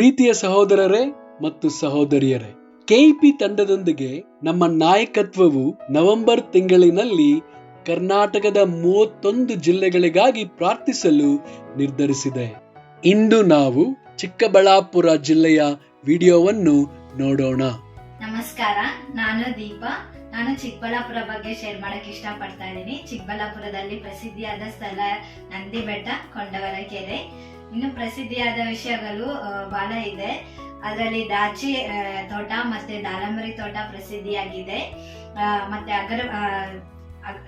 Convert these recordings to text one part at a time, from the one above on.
ಪ್ರೀತಿಯ ಸಹೋದರರೇ ಮತ್ತು ಸಹೋದರಿಯರೇ, ಕೆಇಪಿ ತಂಡದೊಂದಿಗೆ ನಮ್ಮ ನಾಯಕತ್ವವು ನವೆಂಬರ್ ತಿಂಗಳಿನಲ್ಲಿ ಕರ್ನಾಟಕದ ಮೂವತ್ತೊಂದು ಜಿಲ್ಲೆಗಳಿಗಾಗಿ ಪ್ರಾರ್ಥಿಸಲು ನಿರ್ಧರಿಸಿದೆ. ಇಂದು ನಾವು ಚಿಕ್ಕಬಳ್ಳಾಪುರ ಜಿಲ್ಲೆಯ ವಿಡಿಯೋವನ್ನು ನೋಡೋಣ. ನಮಸ್ಕಾರ, ನಾನು ದೀಪಾ. ನಾನು ಚಿಕ್ಕಬಳ್ಳಾಪುರ ಬಗ್ಗೆ ಶೇರ್ ಮಾಡಕ್ ಇಷ್ಟಪಡ್ತಾ ಇದ್ದೀನಿ. ಚಿಕ್ಕಬಳ್ಳಾಪುರದಲ್ಲಿ ಪ್ರಸಿದ್ಧಿಯಾದ ಸ್ಥಳ ನಂದಿ ಬೆಟ್ಟ ಕೊಂಡವರ ಕೆರೆ ಇನ್ನು ಪ್ರಸಿದ್ಧಿಯಾದ ವಿಷಯಗಳು ಬಹಳ ಇದೆ. ಅದರಲ್ಲಿ ದಾಚಿ ತೋಟ ಮತ್ತೆ ದಾಳಂಬರಿ ತೋಟ ಪ್ರಸಿದ್ಧಿಯಾಗಿದೆ. ಮತ್ತೆ ಅಗರ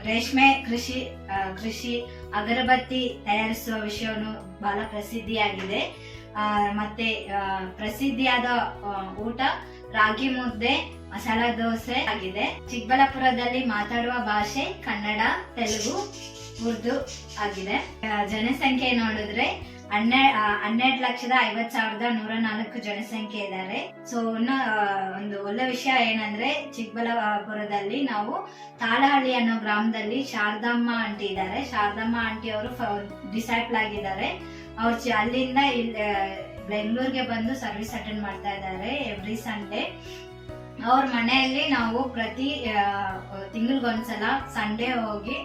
ರೇಷ್ಮೆ ಕೃಷಿ ಕೃಷಿ, ಅಗರಬತ್ತಿ ತಯಾರಿಸುವ ವಿಷಯವನ್ನು ಬಹಳ ಪ್ರಸಿದ್ಧಿಯಾಗಿದೆ. ಮತ್ತೆ ಪ್ರಸಿದ್ಧಿಯಾದ ಊಟ ರಾಗಿ ಮುದ್ದೆ, ಮಸಾಲಾ ದೋಸೆ ಆಗಿದೆ. ಚಿಕ್ಕಬಳ್ಳಾಪುರದಲ್ಲಿ ಮಾತಾಡುವ ಭಾಷೆ ಕನ್ನಡ, ತೆಲುಗು, ಉರ್ದು ಆಗಿದೆ. ಜನಸಂಖ್ಯೆ ನೋಡಿದ್ರೆ ಹನ್ನೆ ಹನ್ನೆರಡು ಲಕ್ಷದ ಐವತ್ ಸಾವಿರದ ನೂರ ನಾಲ್ಕು ಜನಸಂಖ್ಯೆ ಇದ್ದಾರೆ. ಸೊ ಒಂದು ಒಳ್ಳೆ ವಿಷಯ ಏನಂದ್ರೆ, ಚಿಕ್ಕಬಳ್ಳಾಪುರದಲ್ಲಿ ನಾವು ತಾಳಹಳ್ಳಿ ಅನ್ನೋ ಗ್ರಾಮದಲ್ಲಿ ಶಾರದಮ್ಮ ಆಂಟಿ ಇದ್ದಾರೆ. ಶಾರದಮ್ಮ ಆಂಟಿ ಅವರು ಡಿಸೈಪಲ್ ಆಗಿದ್ದಾರೆ. ಅವ್ರು ಅಲ್ಲಿಂದ ಇಲ್ಲಿ ಬೆಂಗಳೂರಿಗೆ ಬಂದು ಸರ್ವಿಸ್ ಅಟೆಂಡ್ ಮಾಡ್ತಾ ಇದ್ದಾರೆ ಎವ್ರಿ ಸಂಡೇ ಅವ್ರ ಮನೆಯಲ್ಲಿ ನಾವು ಪ್ರತಿ ತಿಂಗಳಿಗೊಂದ್ಸಲ ಸಂಡೇ ಹೋಗಿ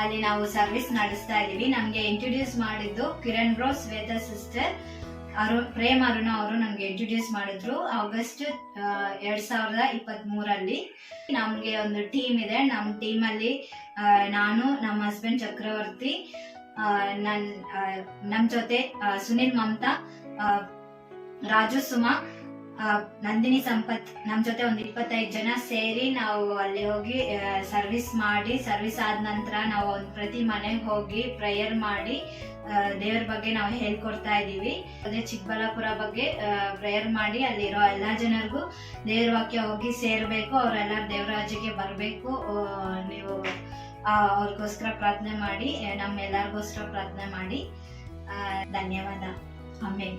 ಅಲ್ಲಿ ನಾವು ಸರ್ವಿಸ್ ನಡೆಸ್ತಾ ಇದೀವಿ ನಮ್ಗೆ ಇಂಟ್ರೊಡ್ಯೂಸ್ ಮಾಡಿದ್ದು ಕಿರಣ್ ಬ್ರೋ, ಶ್ವೇತಾ ಸಿಸ್ಟರ್ ಅರುಣ್ ಪ್ರೇಮ್ ಅರುಣ ಅವರು ನಮ್ಗೆ ಇಂಟ್ರೊಡ್ಯೂಸ್ ಮಾಡಿದ್ರು ಆಗಸ್ಟ್ ಎರಡ್ ಸಾವಿರದ ಇಪ್ಪತ್ತ್ ಮೂರಲ್ಲಿ ನಮ್ಗೆ ಒಂದು ಟೀಮ್ ಇದೆ. ನಮ್ಮ ಟೀಮಲ್ಲಿ ನಾನು, ನಮ್ಮ ಹಸ್ಬೆಂಡ್ ಚಕ್ರವರ್ತಿ ನನ್ ನಮ್ ಜೊತೆ ಸುನಿಲ್ ಮಮತಾ ರಾಜು ಸುಮಾ ನಂದಿನಿ ಸಂಪತ್, ನಮ್ ಜೊತೆ ಒಂದ್ ಇಪ್ಪತ್ತೈದು ಜನ ಸೇರಿ ನಾವು ಅಲ್ಲಿ ಹೋಗಿ ಸರ್ವಿಸ್ ಮಾಡಿ ಸರ್ವಿಸ್ ಆದ ನಂತರ ನಾವು ಒಂದ್ ಪ್ರತಿ ಮನೆಗೆ ಹೋಗಿ ಪ್ರೇಯರ್ ಮಾಡಿ ದೇವ್ರ ಬಗ್ಗೆ ನಾವು ಹೇಳ್ಕೊಡ್ತಾ ಇದೀವಿ. ಅದೇ ಚಿಕ್ಕಬಳ್ಳಾಪುರ ಬಗ್ಗೆ ಪ್ರೇಯರ್ ಮಾಡಿ ಅಲ್ಲಿರೋ ಎಲ್ಲಾ ಜನರಿಗೂ ದೇವ್ರ ವಾಕ್ಯ ಹೋಗಿ ಸೇರ್ಬೇಕು ಅವರೆಲ್ಲ ದೇವ್ರ ರಾಜ್ಯಕ್ಕೆ ಬರ್ಬೇಕು ನೀವು ಅವ್ರಿಗೋಸ್ಕರ ಪ್ರಾರ್ಥನೆ ಮಾಡಿ ನಮ್ಮೆಲ್ಲರಿಗೋಸ್ಕರ ಪ್ರಾರ್ಥನೆ ಮಾಡಿ ಧನ್ಯವಾದ. ಆಮೇಲೆ